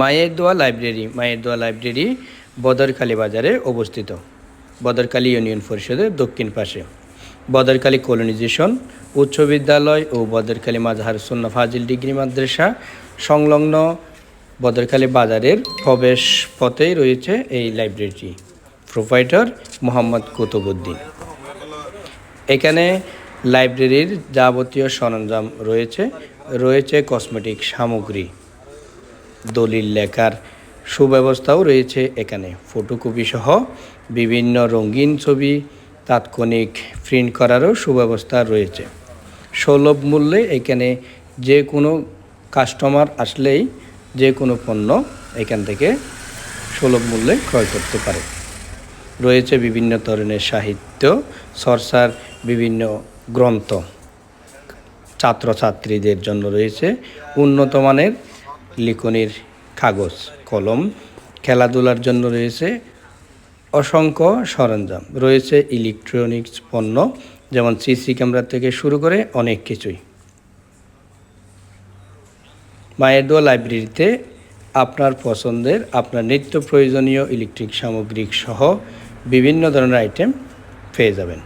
মায়ের দোয়া লাইব্রেরি, মায়ের দোয়া লাইব্রেরি বদরখালী বাজারে অবস্থিত। বদরকালী ইউনিয়ন পরিষদের দক্ষিণ পাশে। বদরকালী কলোনিজেশন উচ্চ বিদ্যালয় ও বদরকালী মাজাহার সুন্না ফাজিল ডিগ্রি মাদ্রাসা সংলগ্ন বদরকালী বাজারের প্রবেশ পথেই রয়েছে এই লাইব্রেরিটি। প্রোভাইডার মোহাম্মদ কুতুবুদ্দিন এখানে লাইব্রেরির যাবতীয় সরঞ্জাম রয়েছে রয়েছে কসমেটিক সামগ্রী। দলিল লেখার সুব্যবস্থাও রয়েছে এখানে। ফটোকপি সহ বিভিন্ন রঙিন ছবি তাৎক্ষণিক প্রিন্ট করারও সুব্যবস্থা রয়েছে। সুলভ মূল্যে এখানে যে কোনো কাস্টমার আসলেই যে কোনো পণ্য এখান থেকে সুলভ মূল্যে ক্রয় করতে পারে। রয়েছে বিভিন্ন ধরনের সাহিত্য চর্চার বিভিন্ন গ্রন্থ। ছাত্রছাত্রীদের জন্য রয়েছে উন্নত মানের লিখনির কাগজ, কলম খেলাধুলার জন্য রয়েছে অসংখ্য সরঞ্জাম, রয়েছে ইলেকট্রনিক্স পণ্য, যেমন সিসি ক্যামেরা থেকে শুরু করে অনেক কিছুই। মায়ের দোয়া লাইব্রেরিতে আপনার পছন্দের, আপনার নিত্য প্রয়োজনীয় ইলেকট্রিক সামগ্রিক সহ বিভিন্ন ধরনের আইটেম পেয়ে যাবেন।